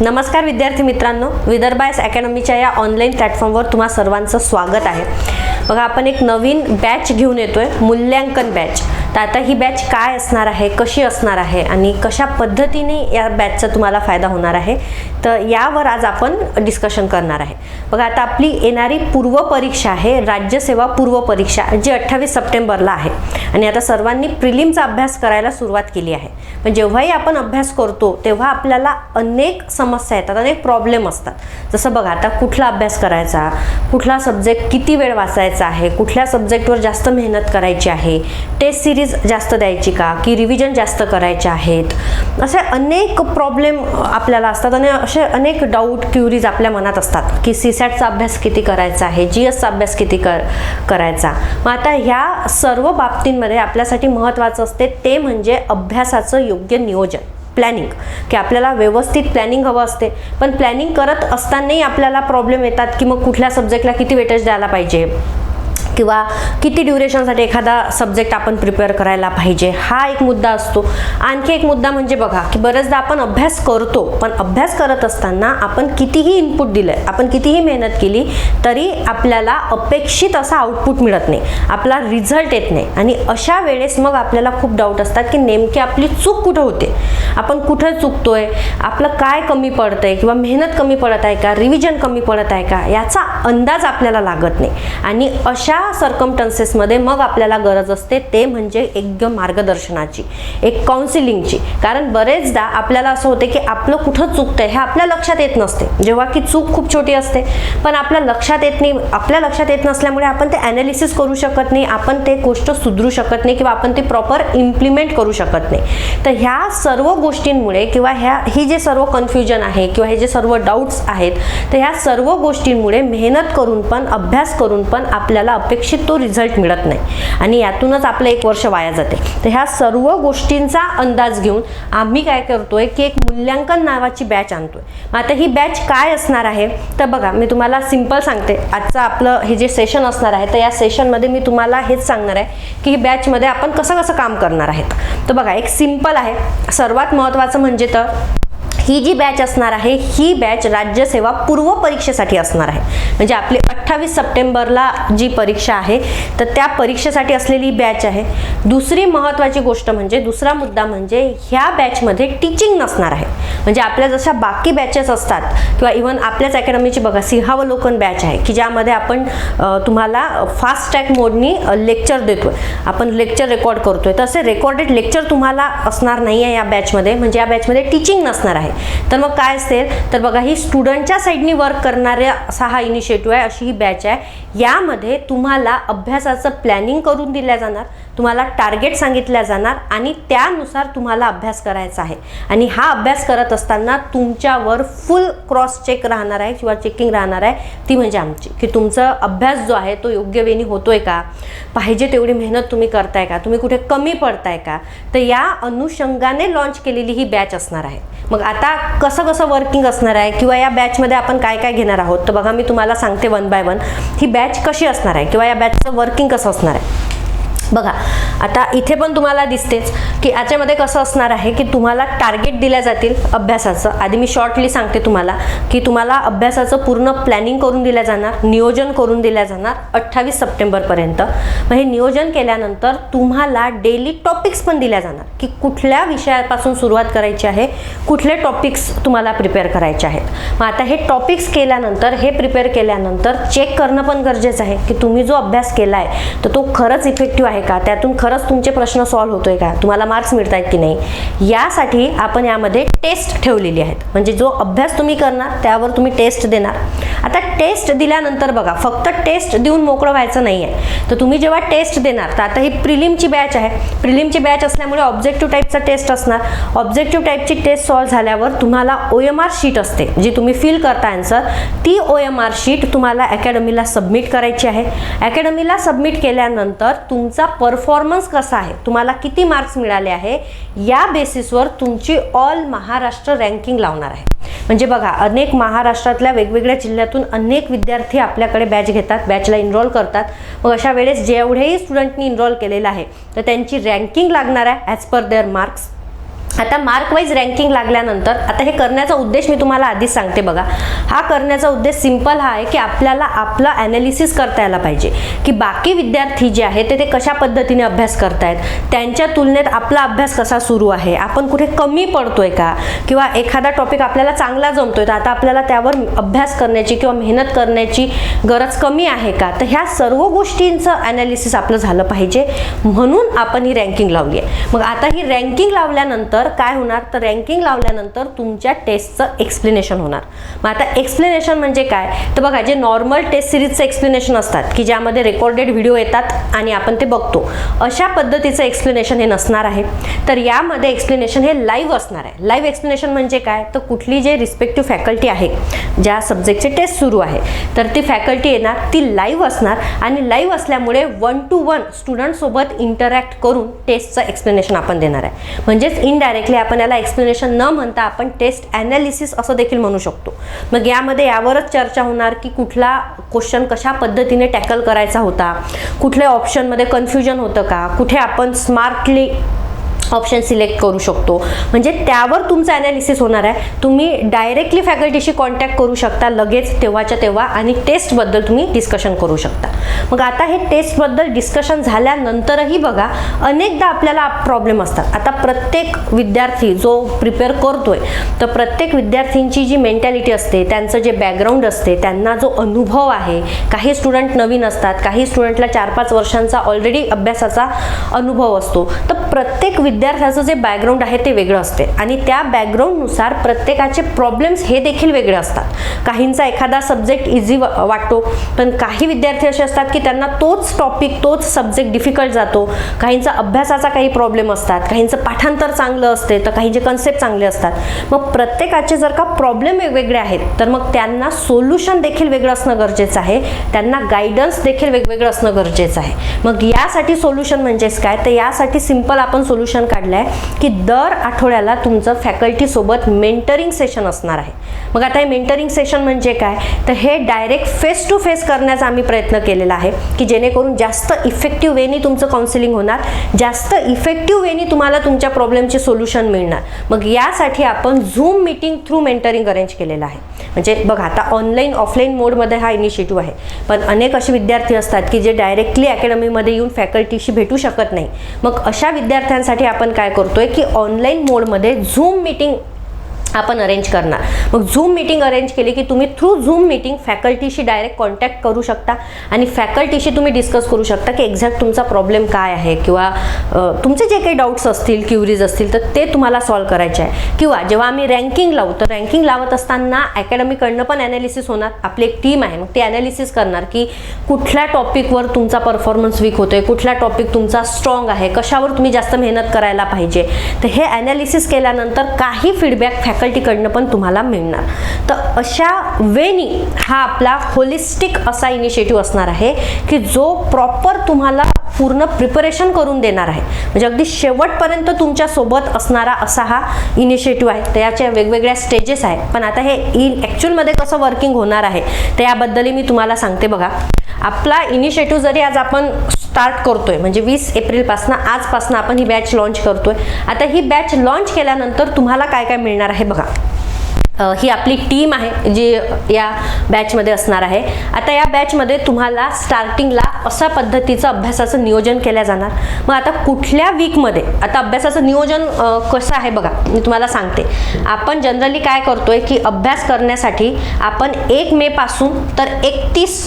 नमस्कार विद्यार्थी मित्रांनो विदर्भायस अकॅडमीच्या या ऑनलाईन प्लॅटफॉर्मवर तुम्हा सर्वांचं स्वागत आहे. बघा आपण एक नवीन बॅच घेऊन येतोय मूल्यांकन बॅच. तर आता ही बॅच काय असणार आहे कशी असणार आहे आणि कशा पद्धतीने या बॅचचा तुम्हाला फायदा होणार आहे तर यावर आज आपण डिस्कशन करणार आहे. बघा आता आपली येणारी पूर्व परीक्षा आहे राज्यसेवा पूर्व परीक्षा जी अठ्ठावीस सप्टेंबरला आहे. आणि आता सर्वांनी प्रिलिमचा अभ्यास करायला सुरुवात केली आहे. पण जेव्हाही आपण अभ्यास करतो तेव्हा आपल्याला अनेक समस्या येतात अनेक प्रॉब्लेम असतात. जसं बघा आता कुठला अभ्यास करायचा कुठला सब्जेक्ट किती वेळ वाचायचा आहे कुठल्या सब्जेक्टवर जास्त मेहनत करायची आहे टेस्ट सिरीज जास्त द्यायची का? की रिव्हिजन जास्त करायचे आहेत? असे अनेक प्रॉब्लेम आपल्याला असतात आणि असे अनेक डाऊट क्युरीज आपल्या मनात असतात की सी सॅटचा अभ्यास किती करायचा आहे? जी एसचा अभ्यास किती कर करायचा? मग आता ह्या सर्व बाबतींमध्ये आपल्यासाठी महत्त्वाचं असते ते म्हणजे अभ्यासाचं योग्य नियोजन प्लॅनिंग की आपल्याला व्यवस्थित प्लॅनिंग हवं असते. पण प्लॅनिंग करत असतानाही आपल्याला प्रॉब्लेम येतात की मग कुठल्या सब्जेक्टला किती वेटेज द्यायला पाहिजे? किंवा किती ड्युरेशनसाठी एखादा सब्जेक्ट आपण प्रिपेअर करायला पाहिजे हा एक मुद्दा असतो. आणखी एक मुद्दा म्हणजे बघा की बरेचदा आपण अभ्यास करतो पण अभ्यास करत असताना आपण कितीही इनपुट दिलं आपण कितीही मेहनत केली तरी आपल्याला अपेक्षित असा आउटपुट मिळत नाही. आपला रिझल्ट येत नाही. आणि अशा वेळेस मग आपल्याला खूप डाऊट असतात की नेमकी आपली चूक कुठं होते? आपण कुठं चुकतोय? आपलं काय कमी पडतंय? किंवा मेहनत कमी पडत आहे का? रिव्हिजन कमी पडत आहे का? याचा अंदाज आपल्याला लागत नाही. आणि अशा सर्कमटन्सेसमध्ये मग आपल्याला गरज असते ते म्हणजे एक मार्गदर्शनाची एक काउन्सिलिंगची कारण बरेचदा आपल्याला असं होते की आपलं कुठं चुकतंय हे आपल्या लक्षात येत नसते. जेव्हा की चूक खूप छोटी असते पण आपल्या लक्षात येत नाही आपल्या लक्षात येत नसल्यामुळे आपण ते ॲनालिसिस करू शकत नाही आपण ते गोष्ट सुधरू शकत नाही किंवा आपण ते प्रॉपर इम्प्लिमेंट करू शकत नाही. तर ह्या सर्व गोष्टींमुळे किंवा ह्या ही जे सर्व कन्फ्युजन आहे किंवा हे जे सर्व डाऊट्स आहेत तर ह्या सर्व गोष्टींमुळे मेहनत करून पण अभ्यास करून पण आपल्याला अपेक्षित तो रिझल्ट मिळत नाही. आणि यातूनच आपलं एक वर्ष वाया जाते. तर ह्या सर्व गोष्टींचा अंदाज घेऊन आम्ही काय करतोय की एक मूल्यांकन नावाची बॅच आणतोय. मग आता ही बॅच काय असणार आहे? तर बघा मी तुम्हाला सिंपल सांगते. आजचं आपलं हे जे सेशन असणार आहे तर या सेशनमध्ये मी तुम्हाला हेच सांगणार आहे की ही बॅचमध्ये आपण कसं कसं काम करणार आहेत. तर बघा एक सिंपल आहे. सर्वात महत्त्वाचं म्हणजे तर ही जी बॅच असणार आहे ही बॅच राज्यसेवा पूर्व परीक्षेसाठी असणार आहे. म्हणजे आपली अठ्ठावीस सप्टेंबरला जी परीक्षा आहे तर त्या परीक्षेसाठी असलेली बॅच आहे. दुसरी महत्त्वाची गोष्ट म्हणजे दुसरा मुद्दा म्हणजे ह्या बॅचमध्ये टीचिंग नसणार आहे. म्हणजे आपल्या जशा बाकी बॅचेस असतात किंवा इवन आपल्याच अकॅडमीची बघा सिंहावलोकन बॅच आहे की ज्यामध्ये आपण तुम्हाला फास्ट ट्रॅक मोडनी लेक्चर देतोय. आपण लेक्चर रेकॉर्ड करतोय. तसे रेकॉर्डेड लेक्चर तुम्हाला असणार नाही आहे या बॅचमध्ये म्हणजे या बॅचमध्ये टीचिंग नसणार आहे. तर मग काय असेल? तर बघा ही स्टुडंटच्या साईडनी वर्क करणाऱ्या असा हा इनिशिएटिव्ह आहे अशी ही बॅच आहे. यामध्ये तुम्हाला अभ्यासाचं प्लॅनिंग करून दिल्या जाणार तुम्हाला टार्गेट सांगितल्या जाणार आणि त्यानुसार तुम्हाला अभ्यास करायचा आहे. आणि हा अभ्यास करत असताना तुमच्यावर फुल क्रॉस चेक राहणार आहे किंवा चेकिंग राहणार आहे. ती म्हणजे आमची की तुमचा अभ्यास जो आहे तो योग्य वेळी होतोय का? पाहिजे तेवढी मेहनत तुम्ही करताय का? तुम्ही कुठे कमी पडताय का? तर या अनुषंगाने लॉन्च केलेली ही बॅच असणार आहे. मग आता कसं कसं वर्किंग असणार आहे किंवा या बॅचमध्ये आपण काय काय घेणार आहोत? तर बघा मी तुम्हाला सांगते वन बाय वन ही बॅच कशी असणार आहे किंवा या बॅचचं वर्किंग कसं असणार आहे? बघा आता इथे पण तुम्हाला दिसतेच की याच्यामध्ये कसं असणार आहे की तुम्हाला टार्गेट दिल्या जातील अभ्यासाचं. आधी मी शॉर्टली सांगते तुम्हाला की तुम्हाला अभ्यासाचं पूर्ण प्लॅनिंग करून दिल्या जाणार नियोजन करून दिल्या जाणार अठ्ठावीस सप्टेंबरपर्यंत. मग हे नियोजन केल्यानंतर तुम्हाला डेली टॉपिक्स पण दिल्या जाणार की कुठल्या विषयापासून सुरुवात करायची आहे कुठले टॉपिक्स तुम्हाला प्रिपेअर करायचे आहेत. मग आता हे टॉपिक्स केल्यानंतर हे प्रिपेअर केल्यानंतर चेक करणं पण गरजेचं आहे की तुम्ही जो अभ्यास केला आहे तर तो खरंच इफेक्टिव्ह आहे. का? त्यातून खरंच तुमचे प्रश्न सॉल्व्ह होतोय का? तुम्हाला मार्क्स मिळत आहेत की नाही? यासाठी आपण यामध्ये टेस्ट ठेवलेली आहेत. म्हणजे जो अभ्यास तुम्ही करणार त्यावर तुम्ही टेस्ट देणार. आता टेस्ट दिल्यानंतर बघा फक्त टेस्ट देऊन मोकळं व्हायचं नाही आहे तर तुम्ही जेव्हा टेस्ट देणार तर आता ही प्रिलिमची बॅच आहे. प्रिलिमची बॅच असल्यामुळे ऑब्जेक्टिव्ह टाईपचा टेस्ट असणार. ऑब्जेक्टिव्ह टाईपची टेस्ट सॉल्व्ह झाल्यावर तुम्हाला ओ एम आर शीट असते जी तुम्ही फिल करता आन्सर ती ओ एम आर शीट तुम्हाला अकॅडमीला सबमिट करायची आहे. अकॅडमीला सबमिट केल्यानंतर तुमचा परफॉर्मन्स कसा आहे तुम्हाला किती मार्क्स मिळाले आहे या बेसिसवर तुमची ऑल महाराष्ट्र रँकिंग लावणार आहे. म्हणजे बघा अनेक महाराष्ट्रातल्या वेगवेगळ्या जिल्ह्यातून अनेक विद्यार्थी आपल्याकडे बॅच घेतात बॅचला इनरोल करतात. मग अशा वेळेस जेवढेही स्टुडंटनी इनरोल केलेलं आहे तर त्यांची रँकिंग लागणार आहे ॲज पर देअर मार्क्स आता मार्क वाईज रँकिंग लागल्यानंतर आता हे करण्याचा उद्देश मी तुम्हाला आधीच सांगते बघा. हा करण्याचा उद्देश सिंपल हा आहे की आपल्याला आपलं ॲनालिसिस करता यायला पाहिजे. की बाकी विद्यार्थी जे आहेत ते ते कशा पद्धतीने अभ्यास करतायत? त्यांच्या तुलनेत आपला अभ्यास कसा सुरू आहे? आपण कुठे कमी पडतोय का? किंवा एखादा टॉपिक आपल्याला चांगला जमतोय तर आता आपल्याला त्यावर अभ्यास करण्याची किंवा मेहनत करण्याची गरज कमी आहे का? तर ह्या सर्व गोष्टींचं ॲनालिसिस आपलं झालं पाहिजे. म्हणून आपण ही रँकिंग लावली आहे. मग आता ही रँकिंग लावल्यानंतर काय होणार? तर रँकिंग लावल्यानंतर तुमच्या टेस्टचं एक्सप्लेनेशन होणार. मग आता एक्सप्लेनेशन म्हणजे काय? तर बघा जे नॉर्मल टेस्ट सिरीजचं एक्सप्लेनेशन असतात की ज्यामध्ये रेकॉर्डेड व्हिडिओ येतात आणि आपण ते बघतो अशा पद्धतीचं एक्सप्लेनेशन हे नसणार आहे. तर यामध्ये एक्सप्लेनेशन हे लाईव्ह असणार आहे. लाईव्ह एक्सप्लेनेशन म्हणजे काय? तर कुठली जे रिस्पेक्टिव्ह फॅकल्टी आहे ज्या सब्जेक्टचे टेस्ट सुरू आहे तर ती फॅकल्टी येणार ती लाईव्ह असणार आणि लाईव्ह असल्यामुळे वन टू वन स्टुडंटसोबत इंटरॅक्ट करून टेस्टचं एक्सप्लेनेशन आपण देणार आहे. म्हणजेच डायरेक्टली आपण याला एक्सप्लेनेशन न म्हणता आपण टेस्ट ॲनालिसिस असं देखील म्हणू शकतो. मग यामध्ये यावरच चर्चा होणार की कुठला क्वेश्चन कशा पद्धतीने टॅकल करायचा होता कुठल्या ऑप्शनमध्ये कन्फ्युजन होतं का कुठे आपण स्मार्टली ऑप्शन सिलेक्ट करू शकतो. म्हणजे त्यावर तुमचं ॲनालिसिस होणार आहे. तुम्ही डायरेक्टली फॅकल्टीशी कॉन्टॅक्ट करू शकता लगेच तेव्हाच्या तेव्हा आणि टेस्टबद्दल तुम्ही डिस्कशन करू शकता. मग आता हे टेस्टबद्दल डिस्कशन झाल्यानंतरही बघा अनेकदा आपल्याला प्रॉब्लेम असतात. आता प्रत्येक विद्यार्थी जो प्रिपेअर करतोय तर प्रत्येक विद्यार्थ्यांची जी मेंटॅलिटी असते त्यांचं जे बॅकग्राऊंड असते त्यांना जो अनुभव आहे काही स्टुडंट नवीन असतात काही स्टुडंटला चार पाच वर्षांचा ऑलरेडी अभ्यासाचा अनुभव असतो. तर प्रत्येक विद्यार्थ्याचं जे बॅकग्राऊंड आहे ते वेगळं असते. आणि त्या बॅकग्राऊंडनुसार प्रत्येकाचे प्रॉब्लेम्स हे देखील वेगळे असतात. काहींचा एखादा सब्जेक्ट इझी वाटतो पण काही विद्यार्थी असे असतात की त्यांना तोच टॉपिक तोच सब्जेक्ट डिफिकल्ट जातो. काहींचा अभ्यासाचा काही प्रॉब्लेम असतात काहींचं पाठांतर चांगलं असते तर काहींचे कन्सेप्ट चांगले असतात. मग प्रत्येकाचे जर का प्रॉब्लेम वेगवेगळे आहेत तर मग त्यांना सोल्युशन देखील वेगळं असणं गरजेचं आहे. त्यांना गायडन्स देखील वेगवेगळं असणं गरजेचं आहे. मग यासाठी सोल्युशन म्हणजेच काय? तर यासाठी सिंपल आपण सोल्युशन काढलं आहे की दर आठवड्याला तुमचं फॅकल्टीसोबत मेंटरिंग सेशन असणार आहे. मग आता हे मेंटरिंग सेशन म्हणजे काय? तर हे डायरेक्ट फेस टू फेस करण्याचा आम्ही प्रयत्न केलेला आहे की जेणेकरून जास्त इफेक्टिव्ह वेनी तुमचं काउन्सिलिंग होणार जास्त इफेक्टिव्ह वेनी तुम्हाला तुमच्या प्रॉब्लेमचे सोल्युशन मिळणार. मग यासाठी आपण Zoom meeting through mentoring arrange केलेलं आहे. म्हणजे बघा आता ऑनलाईन ऑफलाईन मोडमध्ये हा इनिशिएटिव्ह आहे. पण अनेक असे विद्यार्थी असतात की जे डायरेक्टली अकॅडमीमध्ये येऊन फॅकल्टीशी भेटू शकत नाही. मग अशा विद्यार्थ्यांसाठी आपण काय करतोय की ऑनलाईन मोडमध्ये झूम मीटिंग आपण अरेंज करणार. मग झूम मीटिंग अरेंज केली की तुम्ही थ्रू झूम मीटिंग फॅकल्टीशी डायरेक्ट कॉन्टॅक्ट करू शकता आणि फॅकल्टीशी तुम्ही डिस्कस करू शकता की एक्झॅक्ट तुमचा प्रॉब्लेम काय आहे किंवा तुमचे जे काही डाऊट्स असतील क्युरीज असतील तर ते तुम्हाला सॉल्व करायचे आहे. किंवा जेव्हा आम्ही रँकिंग लावू तर रँकिंग लावत असताना अकॅडमीकडनं पण ॲनालिसिस होणार. आपली एक टीम आहे मग ती ॲनालिसिस करणार की कुठल्या टॉपिकवर तुमचा परफॉर्मन्स वीक होतोय कुठला टॉपिक तुमचा स्ट्रॉंग आहे कशावर तुम्ही जास्त मेहनत करायला पाहिजे. तर हे ॲनालिसिस केल्यानंतर काही फीडबॅक फॅकल्टीकडनं पण तुम्हाला मिळणार. तर अशा वेनी हा आपला होलिस्टिक असा इनिशिएटिव्ह असणार आहे की जो प्रॉपर तुम्हाला पूर्ण प्रिपरेशन करून देणार आहे. म्हणजे अगदी शेवटपर्यंत तुमच्यासोबत असणारा असा हा इनिशिएटिव्ह आहे. तर याच्या वेगवेगळ्या स्टेजेस आहेत. पण आता हे इन ॲक्च्युअलमध्ये कसं वर्किंग होणार आहे तर याबद्दलही मी तुम्हाला सांगते बघा. आपला इनिशिएटिव्ह जरी आज आपण स्टार्ट करतोय. म्हणजे वीस एप्रिलपासनं आजपासनं आपण ही बॅच लॉन्च करतोय. आता ही बॅच लॉन्च केल्यानंतर तुम्हाला काय काय मिळणार आहे बघा. ही आपली टीम आहे जी या बॅचमध्ये असणार आहे. आता या बॅचमध्ये तुम्हाला स्टार्टिंगला अशा पद्धतीचं अभ्यासाचं नियोजन केल्या जाणार. मग आता कुठल्या वीकमध्ये आता अभ्यासाचं नियोजन कसं आहे बघा. मी तुम्हाला सांगते. आपण जनरली काय करतोय की अभ्यास करण्यासाठी आपण एक मेपासून तर एकतीस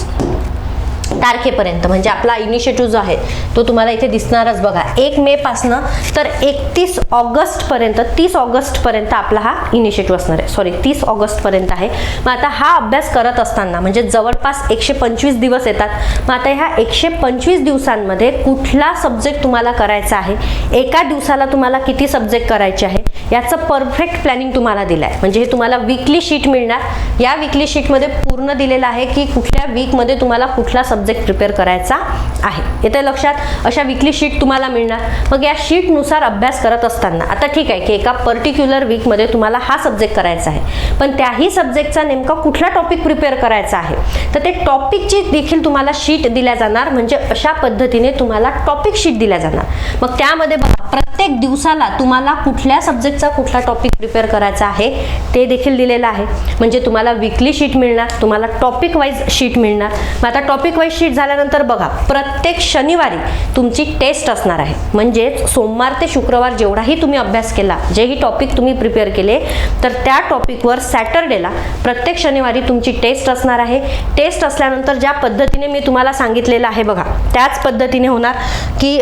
तारखेपर्यंत म्हणजे आपला इनिशिएटिव्ह जो आहे तो तुम्हाला इथे दिसणारच बघा. एक मे पासनं तर एकतीस ऑगस्टपर्यंत तीस ऑगस्टपर्यंत आपला हा इनिशिएटिव्ह असणार आहे. सॉरी तीस ऑगस्टपर्यंत आहे. मग आता हा अभ्यास करत असताना म्हणजे जवळपास एकशे पंचवीस दिवस येतात. मग आता ह्या एकशे पंचवीस दिवसांमध्ये कुठला सब्जेक्ट तुम्हाला करायचा आहे? एका दिवसाला तुम्हाला किती सब्जेक्ट करायचे आहे? याचं परफेक्ट प्लॅनिंग तुम्हाला दिलं आहे म्हणजे हे तुम्हाला विकली शीट मिळणार. या वीकली शीटमध्ये पूर्ण दिलेलं आहे की कुठल्या वीकमध्ये तुम्हाला कुठला सब्जेक्ट सब्जेक्ट प्रिपेअर करायचा आहे. येते लक्षात? अशा विकली शीट तुम्हाला मिळणार. मग या शीटनुसार अभ्यास करत असताना आता ठीक आहे की एका पर्टिक्युलर वीकमध्ये तुम्हाला हा सब्जेक्ट करायचा आहे. पण त्याही सब्जेक्टचा नेमका कुठला टॉपिक प्रिपेअर करायचा आहे? तर ते टॉपिकची देखील तुम्हाला शीट दिल्या जाणार म्हणजे अशा पद्धतीने तुम्हाला टॉपिक शीट दिल्या जाणार. मग त्यामध्ये बघा प्रत्येक दिवसाला तुम्हाला कुठल्या सब्जेक्टचा कुठला टॉपिक प्रिपेअर करायचा आहे ते देखील दिलेलं आहे. म्हणजे तुम्हाला विकली शीट मिळणार तुम्हाला टॉपिक वाईज शीट मिळणार. मग आता टॉपिक वाईज शीट झाल्यानंतर बघा प्रत्येक शनिवारी तुमची टेस्ट असणार आहे. म्हणजेच सोमवार ते शुक्रवार जेवढाही तुम्ही अभ्यास केला जेही टॉपिक तुम्ही प्रिपेअर केले तर त्या टॉपिकवर सॅटर्डेला प्रत्येक शनिवारी तुमची टेस्ट असणार आहे. टेस्ट असल्यानंतर ज्या पद्धतीने मी तुम्हाला सांगितलेलं आहे बघा त्याच पद्धतीने होणार की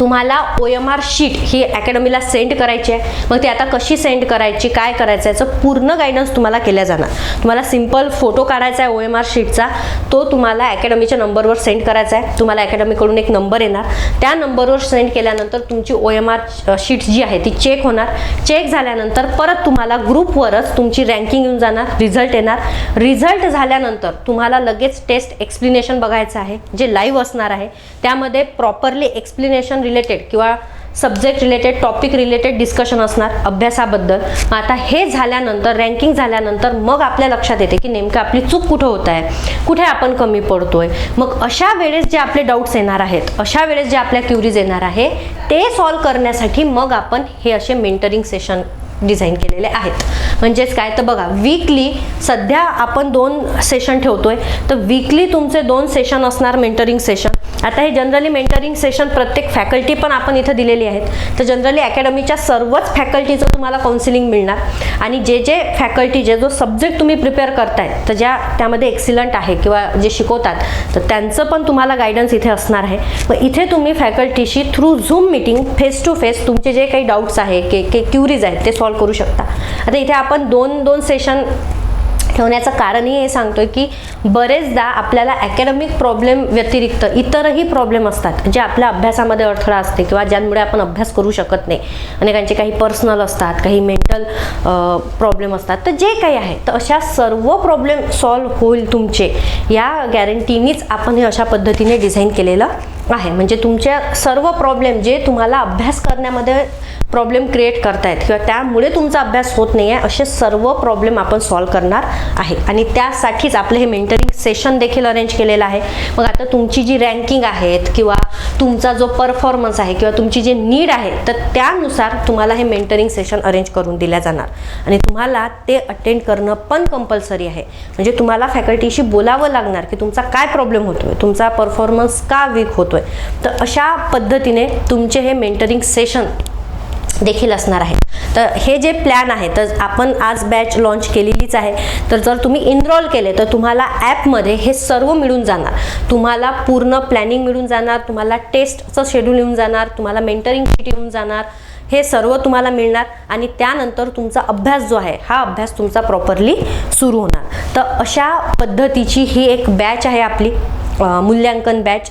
तुम्हाला ओ एम आर शीट ही अकॅडमीला सेंड करायची आहे. मग ती आता कशी सेंड करायची काय करायचं याचं पूर्ण गायडन्स तुम्हाला केल्या जाणार. तुम्हाला सिंपल फोटो काढायचा आहे ओ एम आर शीटचा तो तुम्हाला अकॅडमीच्या नंबरवर सेंड करायचा आहे. तुम्हाला अकॅडमीकडून एक नंबर येणार. त्या नंबरवर सेंड केल्यानंतर तुमची ओ एम आर शीट जी आहे ती चेक होणार. चेक झाल्यानंतर परत तुम्हाला ग्रुपवरच तुमची रँकिंग येऊन जाणार. रिझल्ट येणार. रिझल्ट झाल्यानंतर तुम्हाला लगेच टेस्ट एक्सप्लेनेशन बघायचं आहे. जे लाईव्ह असणार आहे. त्यामध्ये प्रॉपरली एक्सप्लेनेशन रिलेटेड किंवा subject related topic related discussion असणार अभ्यासाबद्दल. मग आता हे झाल्यानंतर रँकिंग झाल्यानंतर मग आपल्या लक्षात येते की नेमकं आपली चूक कुठं होत आहे कुठे आपण कमी पडतोय. मग अशा वेळेस जे आपले डाऊट्स येणार आहेत अशा वेळेस जे आपल्या क्युरीज येणार आहे ते सॉल्व करण्यासाठी मग आपण हे असे मेंटरिंग सेशन डिझाईन केलेले आहेत. म्हणजेच काय? तर बघा वीकली सध्या आपण दोन सेशन ठेवतोय. तर वीकली तुमचे दोन सेशन असणार मेंटरिंग सेशन आता हे जनरली मेंटरिंग सेशन प्रत्येक फॅकल्टी पण आपण इथं दिलेली आहेत. तर जनरली अकॅडमीच्या सर्वच फॅकल्टीचं तुम्हाला काउन्सिलिंग मिळणार. आणि जे जे फॅकल्टी जे जो सब्जेक्ट तुम्ही प्रिपेअर करताय तर ज्या त्यामध्ये एक्सिलंट आहे किंवा जे शिकवतात तर त्यांचं पण तुम्हाला गायडन्स इथे असणार आहे. मग इथे तुम्ही फॅकल्टीशी through Zoom meeting face to face तुमचे जे काही डाऊट्स आहे के के क्युरीज आहेत ते सॉल्व्ह करू शकता. आता इथे आपण दोन दोन सेशन ठेवण्याचं कारणही हे सांगतोय की बरेचदा आपल्याला अकॅडमिक प्रॉब्लेम व्यतिरिक्त इतरही प्रॉब्लेम असतात जे आपल्या अभ्यासामध्ये अडथळा असते किंवा ज्यांमुळे आपण अभ्यास करू शकत नाही. अनेकांचे काही पर्सनल असतात काही मेंटल प्रॉब्लेम असतात. तर जे काही आहे तर अशा सर्व प्रॉब्लेम सॉल्व्ह होईल तुमचे या गॅरंटीनीच आपण हे अशा पद्धतीने डिझाईन केलेलं आहे. म्हणजे तुमच्या सर्व प्रॉब्लेम जे तुम्हाला अभ्यास करण्यामध्ये प्रॉब्लेम क्रिएट करतायत किंवा त्यामुळे तुमचा अभ्यास होत नाही आहे असे सर्व प्रॉब्लेम आपण सॉल्व्ह करणार आहे. आणि त्यासाठीच आपलं हे मेंटरिंग सेशन देखील अरेंज केलेलं आहे. मग आता तुमची जी रँकिंग आहेत किंवा तुमचा जो परफॉर्मन्स आहे किंवा तुमची जी नीड आहे तर त्यानुसार तुम्हाला हे मेंटरिंग सेशन अरेंज करून दिल्या जाणार. आणि तुम्हाला ते अटेंड करणं पण कंपल्सरी आहे. म्हणजे तुम्हाला फॅकल्टीशी बोलावं लागणार की तुमचा काय प्रॉब्लेम होतोय तुमचा परफॉर्मन्स का वीक होतोय तर अशा पद्धतीने तुमचे हे मेंटरिंग सेशन देखील असणार आहे तर हे जे प्लॅन आहे तर आपण आज बॅच लॉन्च केलेलीच आहे. तर जर तुम्ही इनरोल केले तर तुम्हाला ॲपमध्ये हे सर्व मिळून जाणार. तुम्हाला पूर्ण प्लॅनिंग मिळून जाणार तुम्हाला टेस्टचं शेड्यूल येऊन जाणार तुम्हाला मेंटरिंग किट येऊन जाणार. हे सर्व तुम्हाला मिळणार आणि त्यानंतर तुमचा अभ्यास जो आहे हा अभ्यास तुमचा प्रॉपरली सुरू होणार. तर अशा पद्धतीची ही एक बॅच आहे आपली. मूल्यांकन बॅच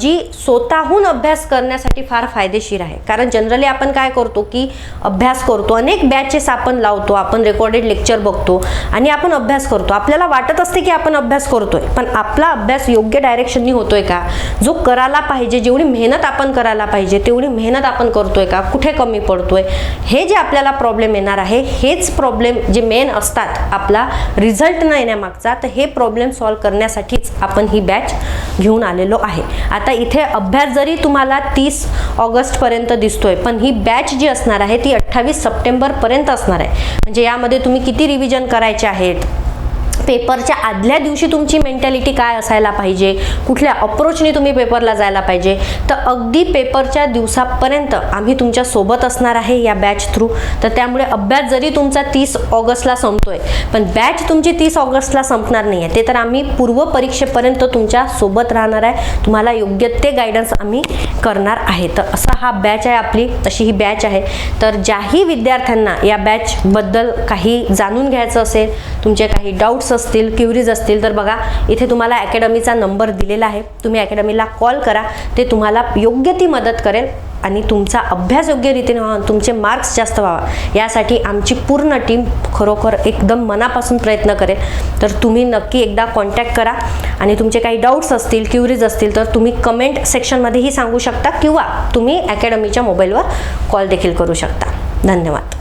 जी स्वतःहून अभ्यास करण्यासाठी फार फायदेशीर आहे. कारण जनरली आपण काय करतो की अभ्यास करतो अनेक बॅचेस आपण लावतो आपण रेकॉर्डेड लेक्चर बघतो आणि आपण अभ्यास करतो. आपल्याला वाटत असते की आपण अभ्यास करतोय पण आपला अभ्यास योग्य डायरेक्शननी होतोय का? जो करायला पाहिजे जेवढी मेहनत आपण करायला पाहिजे तेवढी मेहनत आपण करतोय का? कुठे कमी पडतोय? हे जे आपल्याला प्रॉब्लेम येणार आहे हेच प्रॉब्लेम जे मेन असतात आपला रिझल्ट न येण्यामागचा तर हे प्रॉब्लेम सॉल्व्ह करण्यासाठीच आपण ही बॅच बॅच घेऊन आलेलो आहे. आता इथे अभ्यास जरी तुम्हाला तीस ऑगस्टपर्यंत दिसतोय पण ही बॅच जी असणार आहे ती अठ्ठावीस सप्टेंबरपर्यंत असणार आहे. म्हणजे यामध्ये तुम्ही किती रिव्हिजन करायचे आहेत? पेपरच्या आदल्या दिवशी तुमची मेंटॅलिटी काय असायला पाहिजे? कुठल्या अप्रोचने तुम्ही पेपरला जायला पाहिजे? तर अगदी पेपरच्या दिवसापर्यंत आम्ही तुमच्यासोबत असणार आहे या बॅच थ्रू तर त्यामुळे अभ्यास जरी तुमचा तीस ऑगस्टला संपतोय पण बॅच तुमची तीस ऑगस्टला संपणार नाही आहे ते तर आम्ही पूर्व परीक्षेपर्यंत तुमच्यासोबत राहणार आहे. तुम्हाला योग्य ते गायडन्स आम्ही करणार आहे. तर असा हा बॅच आहे आपली अशी ही बॅच आहे. तर ज्याही विद्यार्थ्यांना या बॅचबद्दल काही जाणून घ्यायचं असेल तुमचे काही डाऊट्स असतील क्युरीज असतील तर बघा इथे तुम्हाला अकॅडमीचा नंबर दिलेला आहे. तुम्ही अकॅडमीला कॉल करा. ते तुम्हाला योग्य ती मदत करेल आणि तुमचा अभ्यास योग्य रीतीने व्हावा. तुमचे मार्क्स जास्त व्हावा. यासाठी आमची पूर्ण टीम खरोखर एकदम मनापासून प्रयत्न करेल. तर तुम्ही नक्की एकदा कॉन्टॅक्ट करा. आणि तुमचे काही डाऊट्स असतील क्युरीज असतील तर तुम्ही कमेंट सेक्शनमध्येही सांगू शकता किंवा तुम्ही अकॅडमीच्या मोबाईलवर कॉल देखील करू शकता. धन्यवाद.